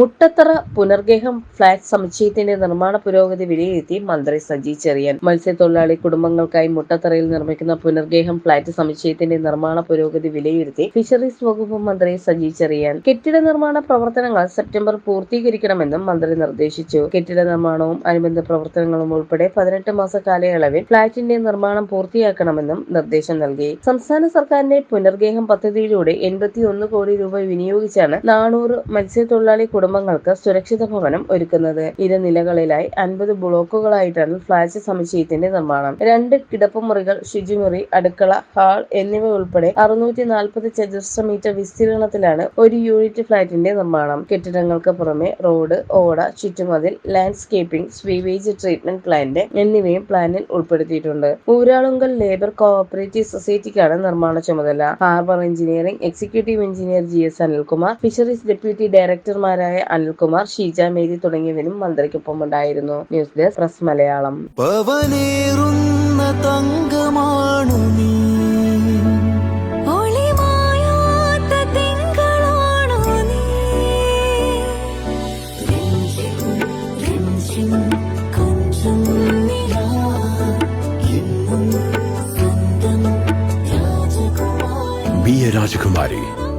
Muttathara Punargeham flat സമുച്ചയത്തിന്റെ നിർമ്മാണ പുരോഗതി വിലയിരുത്തി മന്ത്രി സജി ചെറിയൻ. മത്സ്യത്തൊഴിലാളി കുടുംബങ്ങൾക്കായി മുട്ടത്തറയിൽ നിർമ്മിക്കുന്ന പുനർഗേഹം ഫ്ളാറ്റ് സമുച്ചയത്തിന്റെ നിർമ്മാണ പുരോഗതി വിലയിരുത്തി ഫിഷറീസ് വകുപ്പ് മന്ത്രി സജി ചെറിയൻ. കെട്ടിട നിർമ്മാണ പ്രവർത്തനങ്ങൾ സെപ്റ്റംബർ പൂർത്തീകരിക്കണമെന്നും മന്ത്രി നിർദ്ദേശിച്ചു. കെട്ടിട നിർമ്മാണവും അനുബന്ധ പ്രവർത്തനങ്ങളും ഉൾപ്പെടെ പതിനെട്ട് മാസ കാലയളവിൽ ഫ്ളാറ്റിന്റെ നിർമ്മാണം പൂർത്തിയാക്കണമെന്നും നിർദ്ദേശം നൽകി. സംസ്ഥാന സർക്കാരിന്റെ പുനർഗേഹം പദ്ധതിയിലൂടെ എൺപത്തിയൊന്ന് കോടി രൂപ വിനിയോഗിച്ചാണ് നാനൂറ് മത്സ്യത്തൊഴിലാളി കുടുംബങ്ങൾക്ക് സുരക്ഷിത ഭവനം ഒരുക്കുന്നത്. ഇരു നിലകളിലായി അൻപത് ബ്ലോക്കുകളായിട്ടാണ് ഫ്ളാറ്റ് സമുച്ചയത്തിന്റെ നിർമ്മാണം. രണ്ട് കിടപ്പുമുറികൾ ശുചിമുറി അടുക്കള ഹാൾ എന്നിവ ഉൾപ്പെടെ അറുന്നൂറ്റി നാൽപ്പത് ചതുരശ്ര മീറ്റർ വിസ്തീർണത്തിലാണ് ഒരു യൂണിറ്റ് ഫ്ളാറ്റിന്റെ നിർമ്മാണം. കെട്ടിടങ്ങൾക്ക് പുറമെ റോഡ് ഓട ചുറ്റുമതിൽ ലാൻഡ്സ്കേപ്പിംഗ് സ്വീവേജ് ട്രീറ്റ്മെന്റ് പ്ലാന്റ് എന്നിവയും പ്ലാനിൽ ഉൾപ്പെടുത്തിയിട്ടുണ്ട്. ഊരാളുങ്കൽ ലേബർ കോഓപ്പറേറ്റീവ് സൊസൈറ്റിക്കാണ് നിർമ്മാണ ചുമതല. Harbour engineering executive engineer G S Anilkumar fisheries deputy ഡയറക്ടർമാരായ Anilkumar Sheeja Mary തുടങ്ങിയവരും മന്ത്രിക്കൊപ്പം ഉണ്ടായിരുന്നു ന്യൂസ് ഡെസ്ക് പ്രസ് മലയാളം. പവനേറുന്ന തങ്കമാണു നീ. Be a Rajakumari.